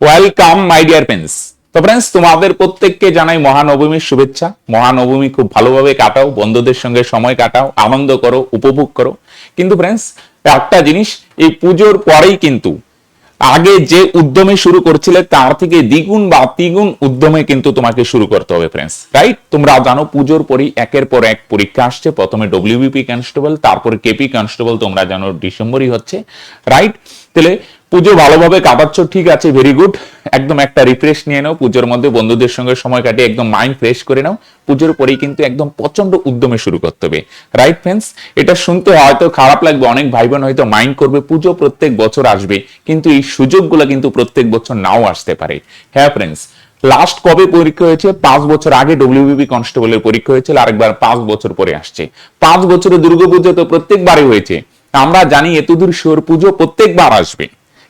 Welcome my dear friends তো friends তোমাদের প্রত্যেককে জানাই মহানবমীর শুভেচ্ছা। মহানবমী খুব ভালোভাবে কাটাও, বন্ধুদের সঙ্গে সময় কাটাও, আনন্দ করো, উপভোগ করো। কিন্তু ফ্রেন্ডস একটা জিনিস, এই পুজোর পরেই কিন্তু, আগে যে উদ্যমে শুরু করছিলে, তার থেকে দ্বিগুণ বা তিগুণ উদ্যমে কিন্তু তোমাকে শুরু করতে হবে ফ্রেন্ডস রাইট তোমরা জানো পুজোর পরই একের পর এক পরীক্ষা আসছে। প্রথমে ডব্লিউবিপি কনস্টেবল তারপরে কেপি কনস্টেবল তোমরা জানো ডিসেম্বরই হচ্ছে রাইট তাহলে পুজো ভালোভাবে কাটাচ্ছ, ঠিক আছে ভেরি গুড একদম একটা রিফ্রেশ নিয়ে নাও, পুজোর মধ্যে বন্ধুদের সঙ্গে সময় কাটিয়ে একদম মাইন্ড ফ্রেশ করে নাও। পুজোর পরেই কিন্তু একদম প্রচণ্ড উদ্যমে শুরু করতে হবে। রাইট ফ্রেন্ডস এটা শুনতে হয়তো খারাপ লাগবে, অনেক ভাই বোন হয়তো মাইন্ড করবে, পুজো প্রত্যেক বছর আসবে, কিন্তু এই সুযোগগুলো কিন্তু প্রত্যেক বছর নাও আসতে পারে। হ্যাঁ ফ্রেন্ডস লাস্ট কবে পরীক্ষা হয়েছে? পাঁচ বছর আগে ডব্লিউবিপি কনস্টেবলের পরীক্ষা হয়েছিল, আরেকবার পাঁচ বছর পরে আসছে। পাঁচ বছরে দুর্গাপুজো তো প্রত্যেকবারই হয়েছে। আমরা জানি এতদূর শিওর পুজো প্রত্যেকবার আসবে।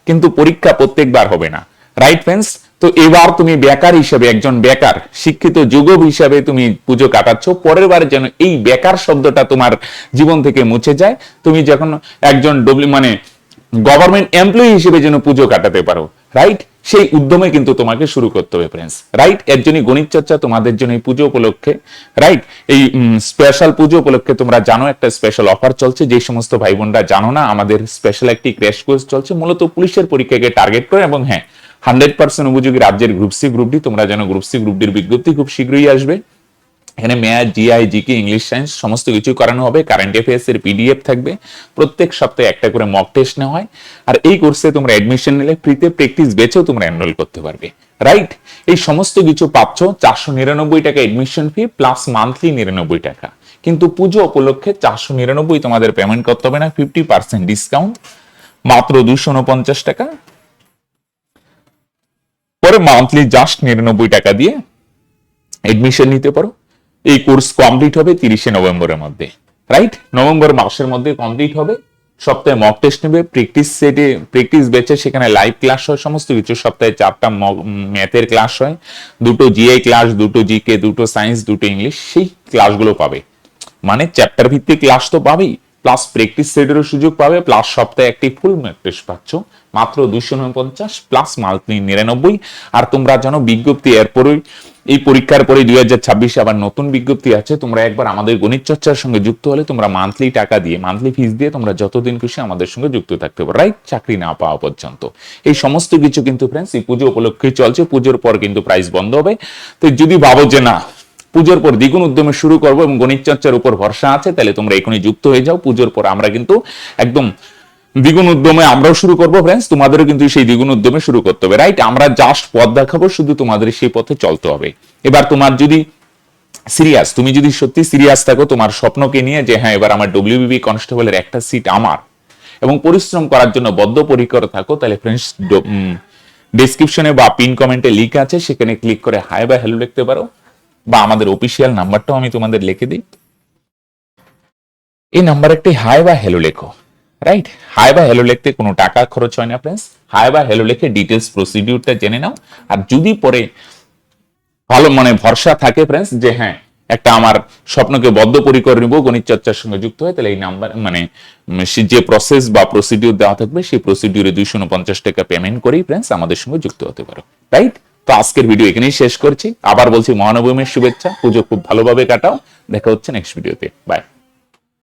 কিন্তু পরীক্ষা প্রত্যেকবার হবে না। রাইট ফ্রেন্ডস তো এবার তুমি বেকার হিসেবে, একজন বেকার, শিক্ষিত যুবক হিসাবে তুমি পুজো কাটাচ্ছ, পরের বার যেন এই বেকার শব্দটা তোমার জীবন থেকে মুছে যায়। তুমি যখন একজন ডব্লিউ মানে গভর্নমেন্ট এমপ্লয়ি হিসেবে যেন পুজো কাটাতে পারো রাইট সেই উদ্যমে কিন্তু তোমাকে শুরু করতে হবে ফ্রেন্ডস রাইট এর জন্য গণিত চর্চা তোমাদের জন্য এই পুজো উপলক্ষে। রাইট এই স্পেশাল পুজো উপলক্ষে তোমরা জানো একটা স্পেশাল অফার চলছে। যে সমস্ত ভাই বোনরা জানো না, আমাদের স্পেশাল একটি ক্র্যাশ কোর্স চলছে। মূলত পুলিশের পরীক্ষাকে টার্গেট করে এবং হ্যাঁ হান্ড্রেড পার্সেন্ট উপযোগী রাজ্যের গ্রুপ সি গ্রুপ ডি তোমরা জানো গ্রুপ সি গ্রুপ ডির বিজ্ঞপ্তি খুব শীঘ্রই আসবে। এখানে math GI GK English science সমস্ত কিছু করানো হবে। কারেন্ট অ্যাফেয়ার্স এর পিডিএফ থাকবে। প্রত্যেক সপ্তাহে একটা করে মক টেস্ট নেওয়া হয়। আর এই কোর্সে তোমরা অ্যাডমিশন নিলে ফ্রিতে প্র্যাকটিস বেচেও তোমরা এনরোল করতে পারবে। রাইট এই সমস্ত কিছু পাচ্ছ চারশো নিরানব্বই টাকা এডমিশন ফি প্লাস মান্থলি নিরানব্বই টাকা। কিন্তু পুজো উপলক্ষে চারশো নিরানব্বই তোমাদের পেমেন্ট করতে হবে না। ফিফটি পার্সেন্ট ডিসকাউন্ট মাত্র দুশো উনপঞ্চাশ টাকা। পরে মান্থলি জাস্ট নিরানব্বই টাকা দিয়ে এডমিশন নিতে পারো। এই কোর্স কমপ্লিট হবে তিরিশে নভেম্বরের মধ্যে রাইট নভেম্বর মাসের মধ্যে কমপ্লিট হবে, সপ্তাহে মক টেস্ট নেবে প্র্যাকটিস সেটে প্র্যাকটিস বেচে সেখানে লাইভ ক্লাস হয়, সমস্ত কিছু। সপ্তাহে চারটা ম্যাথের ক্লাস হয়, দুটো জিআই ক্লাস দুটো জিকে দুটো সায়েন্স দুটো ইংলিশ সেই ক্লাসগুলো পাবে। মানে চ্যাপ্টার ভিত্তিক ক্লাস তো পাবেই প্লাস প্র্যাকটিস সেটেরও সুযোগ পাবে প্লাস সপ্তাহে একটি ফুল ম্যাক টেস্ট পাচ্ছ। মাত্র দুশো উনপঞ্চাশ প্লাস মান্থলি নিরানব্বই। আর তোমরা জানো, বিজ্ঞপ্তি এরপরই এই পরীক্ষার পরে দুই হাজার ছাব্বিশে আবার নতুন বিজ্ঞপ্তি আছে। তোমরা একবার আমাদের গণিত চর্চার সঙ্গে যুক্ত হলে তোমরা মান্থলি টাকা দিয়ে মান্থলি ফিস দিয়ে তোমরা যতদিন খুশি আমাদের সঙ্গে যুক্ত থাকতে পারো রাইট চাকরি না পাওয়া পর্যন্ত। এই সমস্ত কিছু কিন্তু ফ্রেন্ডস এই পুজো উপলক্ষে চলছে। পুজোর পর কিন্তু প্রাইস বন্ধ হবে। তো যদি ভাবো যে না, পুজোর পর দ্বিগুণ উদ্যমে শুরু করব এবং গণিত চর্চার উপর ভরসা আছে, তাহলে তোমরা এখনই যুক্ত হয়ে যাও। পুজোর পর আমরা কিন্তু একদম দ্বিগুণ উদ্যমে আমরাও শুরু করব ফ্রেন্ডস তোমাদেরও কিন্তু সেই দ্বিগুণ উদ্যমে শুরু করতে হবে রাইট আমরা জাস্ট পথ দেখাবো, শুধু তোমাদের সেই পথে চলতে হবে। এবার তোমার যদি সিরিয়াস তুমি যদি সত্যি সিরিয়াস থাকো, তোমার স্বপ্নকে নিয়ে যে হ্যাঁ এবার আমার ডব্লিউবিবি কনস্টেবলের একটা সিট আমার, এবং পরিশ্রম করার জন্য বদ্ধপরিকর থাকো, তাহলে ফ্রেন্ডস ডেসক্রিপশনে বা পিন কমেন্টে লিঙ্ক আছে, সেখানে ক্লিক করে হাই বা হ্যালো লিখতে পারো, বা আমাদের অফিসিয়াল নাম্বারটাও আমি তোমাদের লিখে দিই। এই নাম্বার একটি হাই বা হ্যালো লেখো। রাইট হাই বা হ্যালো লিখতে কোনো টাকা খরচ হয় না ফ্রেন্ডস হাই বা হ্যালো লিখে ডিটেলস প্রসিডিউরটা জেনে নাও আর যদি পরে ভালো মানে ভরসা থাকে ফ্রেন্ডস যে হ্যাঁ একটা আমার স্বপ্নকে বদ্ধপরিকর নিব গণিত চর্চার সঙ্গে যুক্ত হয় তাহলে এই নাম্বার মানে যে প্রসেস বা প্রসিডিউর দেওয়া থাকবে সেই প্রসিডিউরে দুইশো উনপঞ্চাশ টাকা পেমেন্ট করেই ফ্রেন্ডস আমাদের সঙ্গে যুক্ত হতে পারো রাইট তো আজকের ভিডিও এখানেই শেষ করছি আবার বলছি মহানবমীর শুভেচ্ছা পুজো খুব ভালোভাবে কাটাও দেখা হচ্ছে নেক্সট ভিডিওতে বাই